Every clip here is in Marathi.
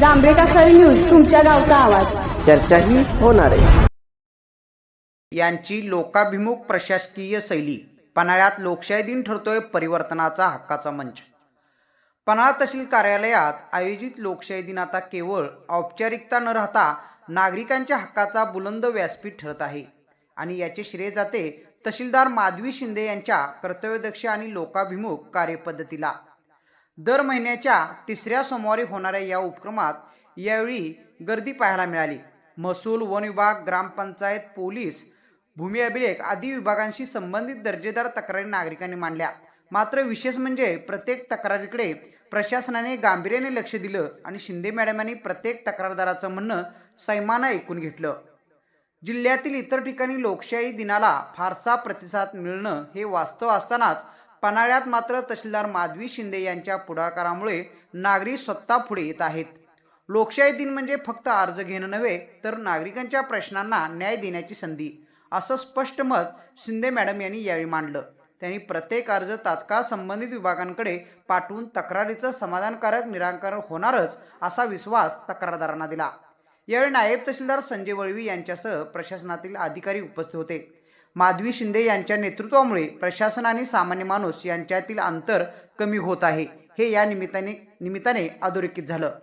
जांभळे कासारी न्यूज तुमच्या गावचा आवाज. चर्चाही होणार आहे. यांची लोकाभिमुख प्रशासकीय शैली पन्हाळ्यात लोकशाही दिन ठरतोय परिवर्तनाचा हक्काचा मंच. पन्हाळा तहसील कार्यालयात आयोजित लोकशाही दिन आता केवळ औपचारिकता न राहता नागरिकांच्या हक्काचा बुलंद व्यासपीठ ठरत आहे. आणि याचे श्रेय जाते तहसीलदार माधवी शिंदे यांच्या कर्तव्यदक्ष आणि लोकाभिमुख कार्यपद्धतीला. दर महिन्याच्या तिसऱ्या सोमवारी होणाऱ्या या उपक्रमात यावेळी गर्दी पाहायला मिळाली. महसूल वन विभाग ग्रामपंचायत पोलीस भूमी अभिलेख आदी विभागांशी संबंधित दर्जेदार तक्रारी नागरिकांनी मांडल्या. मात्र विशेष म्हणजे प्रत्येक तक्रारीकडे प्रशासनाने गांभीर्याने लक्ष दिलं आणि शिंदे मॅडमांनी प्रत्येक तक्रारदाराचं म्हणणं सैमानं ऐकून घेतलं. जिल्ह्यातील इतर ठिकाणी लोकशाही दिनाला फारसा प्रतिसाद मिळणं हे वास्तव असतानाच पन्हाळ्यात मात्र तहसीलदार माधवी शिंदे यांच्या पुढाकारामुळे नागरिक स्वतः पुढे येत आहेत. लोकशाही दिन म्हणजे फक्त अर्ज घेणं नव्हे तर नागरिकांच्या प्रश्नांना न्याय देण्याची संधी असं स्पष्ट मत शिंदे मॅडम यांनी यावेळी मांडलं. त्यांनी प्रत्येक अर्ज तात्काळ संबंधित विभागांकडे पाठवून तक्रारीचं समाधानकारक निराकरण होणारच असा विश्वास तक्रारदारांना दिला. यावेळी नायब तहसीलदार संजय वळवी यांच्यासह प्रशासनातील अधिकारी उपस्थित होते. माधवी शिंदे यांच्या नेतृत्वामुळे प्रशासन आणि सामान्य माणूस यांच्यातील अंतर कमी होत आहे. हे या निमित्ताने निमित्ताने अधोरेखित झालं.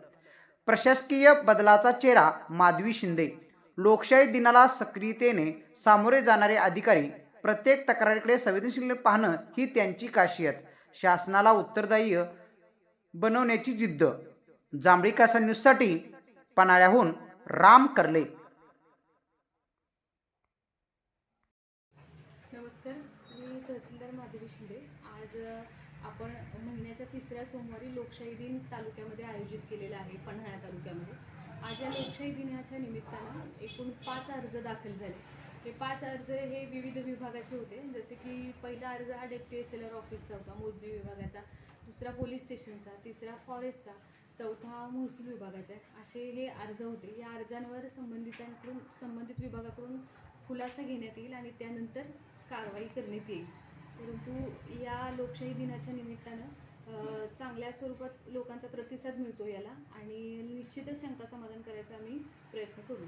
प्रशासकीय बदलाचा चेहरा माधवी शिंदे. लोकशाही दिनाला सक्रियतेने सामोरे जाणारे अधिकारी प्रत्येक तक्रारीकडे संवेदनशील पाहणं ही त्यांची काशियत शासनाला उत्तरदायी बनवण्याची जिद्द. जांभळी कासा न्यूजसाठी पन्हाळ्याहून राम करले. मी तहसीलदार माधवी शिंदे. आज आपण महिन्याच्या तिसऱ्या सोमवारी लोकशाही दिन तालुक्यामध्ये आयोजित केलेला आहे पन्हाळा तालुक्यामध्ये. आज या लोकशाही दिनाच्या निमित्तानं एकूण पाच अर्ज दाखल झाले. हे पाच अर्ज हे विविध विभागाचे होते. जसे की पहिला अर्ज हा डेप्टी एस एल आर ऑफिसचा होता मोजणी विभागाचा. दुसरा पोलीस स्टेशनचा. तिसरा फॉरेस्टचा. चौथा महसूल विभागाचा. आहे असे हे अर्ज होते. या अर्जांवर संबंधितांकडून संबंधित विभागाकडून खुलासा घेण्यात येईल आणि त्यानंतर कारवाई करण्यात येईल. परंतु या लोकशाही दिनाच्या निमित्तानं चांगल्या स्वरूपात लोकांचा प्रतिसाद मिळतो याला आणि निश्चितच शंका समाधान करायचा आम्ही प्रयत्न करू.